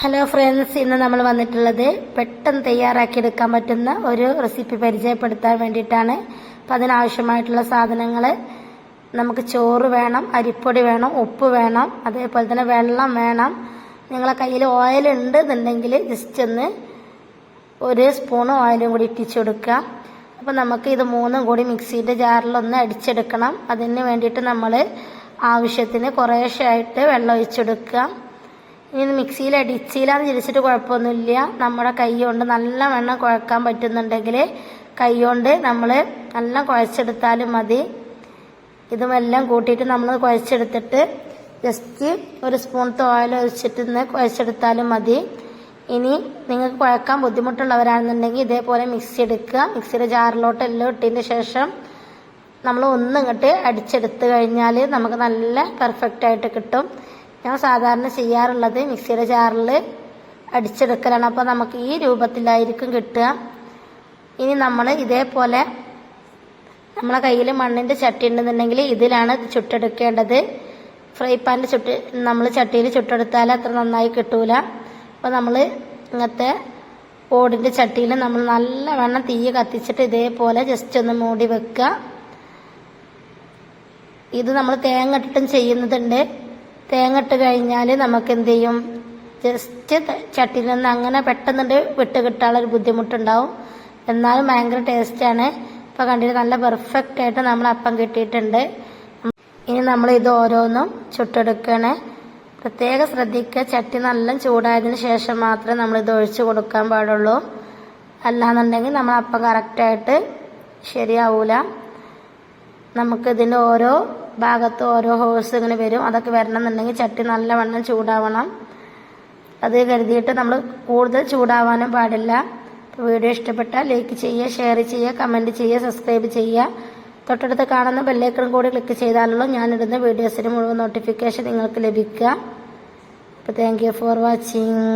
Hello friends ഇന്ന് നമ്മൾ വന്നിട്ടുള്ളത് പെട്ടെന്ന് തയ്യാറാക്കിയെടുക്കാൻ പറ്റുന്ന ഒരു റെസിപ്പി പരിചയപ്പെടുത്താൻ വേണ്ടിയിട്ടാണ്. അപ്പം അതിനാവശ്യമായിട്ടുള്ള സാധനങ്ങൾ നമുക്ക് ചോറ് വേണം അരിപ്പൊടി വേണം ഉപ്പ് വേണം അതേപോലെ തന്നെ വെള്ളം വേണം. നിങ്ങളെ കയ്യിൽ ഓയിൽ ഉണ്ട് എന്നുണ്ടെങ്കിൽ ജസ്റ്റ് ഒന്ന് ഒരു സ്പൂൺ ഓയിലും കൂടി ഇട്ടിച്ചു കൊടുക്കുക. അപ്പം നമുക്ക് ഇത് മൂന്നും കൂടി മിക്സിയുടെ ജാറിലൊന്ന് അടിച്ചെടുക്കണം. അതിന് വേണ്ടിയിട്ട് നമ്മൾ ആവശ്യത്തിന് കുറേശ്ശായിട്ട് വെള്ളം ഒഴിച്ചെടുക്കുക ഇനി മിക്സിയിൽ അടിച്ചില്ലാന്ന് ചിരിച്ചിട്ട് കുഴപ്പമൊന്നുമില്ല. നമ്മുടെ കൈ കൊണ്ട് നല്ല വെണ്ണം കുഴക്കാൻ പറ്റുന്നുണ്ടെങ്കിൽ കൈ കൊണ്ട് നമ്മൾ നല്ല കുഴച്ചെടുത്താലും മതി. ഇതുമെല്ലാം കൂട്ടിയിട്ട് നമ്മൾ കുഴച്ചെടുത്തിട്ട് ജസ്റ്റ് ഒരു സ്പൂൺ ഓയിൽ ഒഴിച്ചിട്ട് ഇന്ന് കുഴച്ചെടുത്താലും മതി. ഇനി നിങ്ങൾക്ക് കുഴക്കാൻ ബുദ്ധിമുട്ടുള്ളവരാണെന്നുണ്ടെങ്കിൽ ഇതേപോലെ മിക്സി എടുക്കുക. മിക്സിയുടെ ജാറിലോട്ട് എല്ലാം ഇട്ടതിന് ശേഷം നമ്മൾ ഒന്നിങ്ങോട്ട് അടിച്ചെടുത്ത് കഴിഞ്ഞാൽ നമുക്ക് നല്ല പെർഫെക്റ്റ് ആയിട്ട് കിട്ടും. ഞാൻ സാധാരണ ചെയ്യാറുള്ളത് മിക്സിയുടെ ജാറിൽ അടിച്ചെടുക്കലാണ്. അപ്പോൾ നമുക്ക് ഈ രൂപത്തിലായിരിക്കും കിട്ടുക. ഇനി നമ്മൾ ഇതേപോലെ നമ്മളെ കയ്യിൽ മണ്ണിന്റെ ചട്ടി ഉണ്ടെന്നുണ്ടെങ്കിൽ ഇതിലാണ് ചുട്ടെടുക്കേണ്ടത്. ഫ്രൈ പാനിൽ ചുട്ട് നമ്മൾ ചട്ടിയിൽ ചുട്ടെടുത്താൽ അത്ര നന്നായി കിട്ടൂല. അപ്പോൾ നമ്മൾ ഇങ്ങനത്തെ ഓടിന്റെ ചട്ടിയിൽ നമ്മൾ നല്ലവണ്ണം തീ കത്തിച്ചിട്ട് ഇതേപോലെ ജസ്റ്റ് ഒന്ന് മൂടി വെക്കുക. ഇത് നമ്മൾ തേങ്ങ ഇട്ടിട്ടും ചെയ്യുന്നതുണ്ട് തേങ്ങ ഇട്ട് കഴിഞ്ഞാൽ നമുക്ക് എന്ത് ചെയ്യും ജസ്റ്റ് ചട്ടിയിൽ നിന്ന് അങ്ങനെ പെട്ടെന്നുണ്ട് വിട്ട് കിട്ടാനുള്ളൊരു ബുദ്ധിമുട്ടുണ്ടാവും. എന്നാലും ഭയങ്കര ടേസ്റ്റാണ്. ഇപ്പോൾ കണ്ടിട്ട് നല്ല പെർഫെക്റ്റ് ആയിട്ട് നമ്മൾ അപ്പം കിട്ടിയിട്ടുണ്ട്. ഇനി നമ്മൾ ഇത് ഓരോന്നും ചുട്ടെടുക്കണേ. പ്രത്യേകം ശ്രദ്ധിക്കുക ചട്ടി നല്ല ചൂടായതിന് ശേഷം മാത്രമേ നമ്മൾ ഇത് ഒഴിച്ചു കൊടുക്കാൻ പാടുള്ളൂ. അല്ലാന്നുണ്ടെങ്കിൽ നമ്മൾ അപ്പം കറക്റ്റായിട്ട് ശരിയാവൂല. നമുക്ക് ഓരോ ഭാഗത്ത് ഓരോ ഹോഴ്സ് ഇങ്ങനെ വരും. അതൊക്കെ വരണം എന്നുണ്ടെങ്കിൽ ചട്ടി നല്ലവണ്ണം ചൂടാവണം. അത് കരുതിയിട്ട് നമ്മൾ കൂടുതൽ ചൂടാവാനും പാടില്ല. വീഡിയോ ഇഷ്ടപ്പെട്ടാൽ ലൈക്ക് ചെയ്യുക ഷെയർ ചെയ്യുക കമന്റ് ചെയ്യുക സബ്സ്ക്രൈബ് ചെയ്യുക. തൊട്ടടുത്ത് കാണുന്ന ബെല്ലൈക്കൺ കൂടി ക്ലിക്ക് ചെയ്താലുള്ള ഞാനിടുന്ന വീഡിയോസിന് മുഴുവൻ നോട്ടിഫിക്കേഷൻ നിങ്ങൾക്ക് ലഭിക്കുക. അപ്പോൾ താങ്ക് ഫോർ വാച്ചിങ്